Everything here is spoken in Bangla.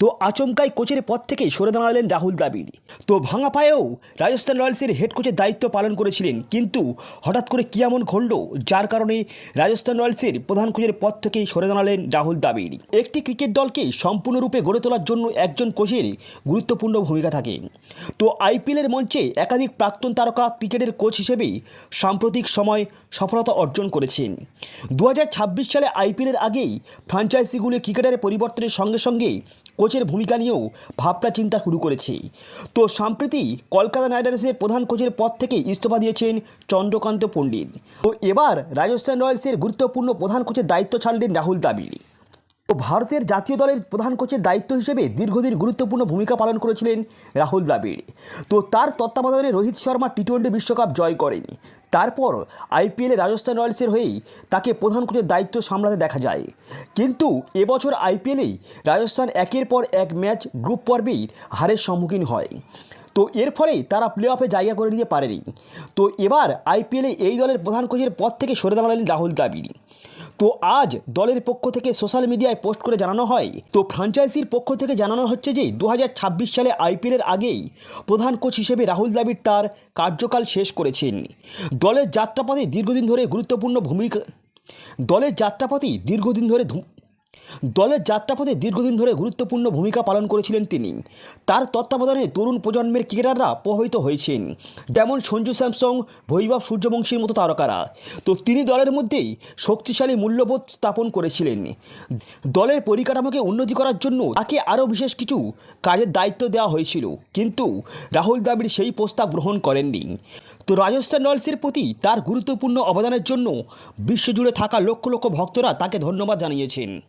তো আচমকাই কোচের পদ থেকে সরে দাঁড়ালেন রাহুল দ্রাবিড়। তো ভাঙা পায়েও রাজস্থান রয়্যালসের হেড কোচের দায়িত্ব পালন করেছিলেন। কিন্তু হঠাৎ করে কী এমন ঘটল, যার কারণে রাজস্থান রয়্যালসের প্রধান কোচের পদ থেকেই সরে দাঁড়ালেন রাহুল দ্রাবিড়। একটি ক্রিকেট দলকে সম্পূর্ণরূপে গড়ে তোলার জন্য একজন কোচের গুরুত্বপূর্ণ ভূমিকা থাকে। তো আইপিএলের মঞ্চে একাধিক প্রাক্তন তারকা ক্রিকেটের কোচ হিসেবে সাম্প্রতিক সময় সফলতা অর্জন করেছেন। দু হাজার ছাব্বিশ সালে আইপিএলের আগেই ফ্র্যাঞ্চাইজিগুলি ক্রিকেটের পরিবর্তনের সঙ্গে সঙ্গে কোচের ভূমিকা নিয়েও ভাবনা চিন্তা শুরু করেছে। তো সম্প্রতি কলকাতা নাইট রাইডার্সের প্রধান কোচের পদ থেকে ইস্তফা দিয়েছেন চন্দ্রকান্ত পণ্ডিত। তো এবার রাজস্থান রয়্যালসের গুরুত্বপূর্ণ প্রধান কোচের দায়িত্ব ছাড়লেন রাহুল দ্রাবিড়। তো ভারতের জাতীয় দলের প্রধান কোচের দায়িত্ব হিসেবে দীর্ঘদিন গুরুত্বপূর্ণ ভূমিকা পালন করেছিলেন রাহুল দ্রাবিড়। তো তার তত্ত্বাবধানে রোহিত শর্মা টি টোয়েন্টি বিশ্বকাপ জয় করেন। তারপর আইপিএলে রাজস্থান রয়্যালসের হয়েই তাকে প্রধান কোচের দায়িত্ব সামলাতে দেখা যায়। কিন্তু এবছর আইপিএলেই রাজস্থান একের পর এক ম্যাচ গ্রুপ পর্বেই হারের সম্মুখীন হয়। তো এর ফলে তারা প্লে অফে জায়গা করে নিতে পারেনি। তো এবার আইপিএলে এই দলের প্রধান কোচের পদ থেকে সরে দাঁড়ালেন রাহুল দ্রাবিড়। তো আজ দলের পক্ষ থেকে সোশ্যাল মিডিয়ায় পোস্ট করে জানানো হয়, তো ফ্রাঞ্চাইজির পক্ষ থেকে জানানো হচ্ছে যে দু হাজার ছাব্বিশ সালে আইপিএলের আগেই প্রধান কোচ হিসেবে রাহুল দ্রাবিড় তার কার্যকাল শেষ করেছেন। দলের যাত্রাপথে দীর্ঘদিন ধরে গুরুত্বপূর্ণ ভূমিকা দলের যাত্রাপথে দীর্ঘদিন ধরে দলের যাত্রাপথে দীর্ঘদিন ধরে গুরুত্বপূর্ণ ভূমিকা পালন করেছিলেন তিনি। তার তত্ত্বাবধানে তরুণ প্রজন্মের ক্রিকেটাররা প্রভাবিত হয়েছেন। যেমন সঞ্জু স্যামসং বৈভব সূর্যবংশীর মতো তারকারা। তো তিনি দলের মধ্যেই শক্তিশালী মূল্যবোধ স্থাপন করেছিলেন। দলের পরিকাঠামোকে উন্নতি করার জন্য তাকে আরও বিশেষ কিছু কাজের দায়িত্ব দেওয়া হয়েছিল। কিন্তু রাহুল দ্রাবিড় সেই প্রস্তাব গ্রহণ করেননি। তো রাজস্থান রয়্যালসের প্রতি তার গুরুত্বপূর্ণ অবদানের জন্য বিশ্বজুড়ে থাকা লক্ষ লক্ষ ভক্তরা তাকে ধন্যবাদ জানিয়েছেন।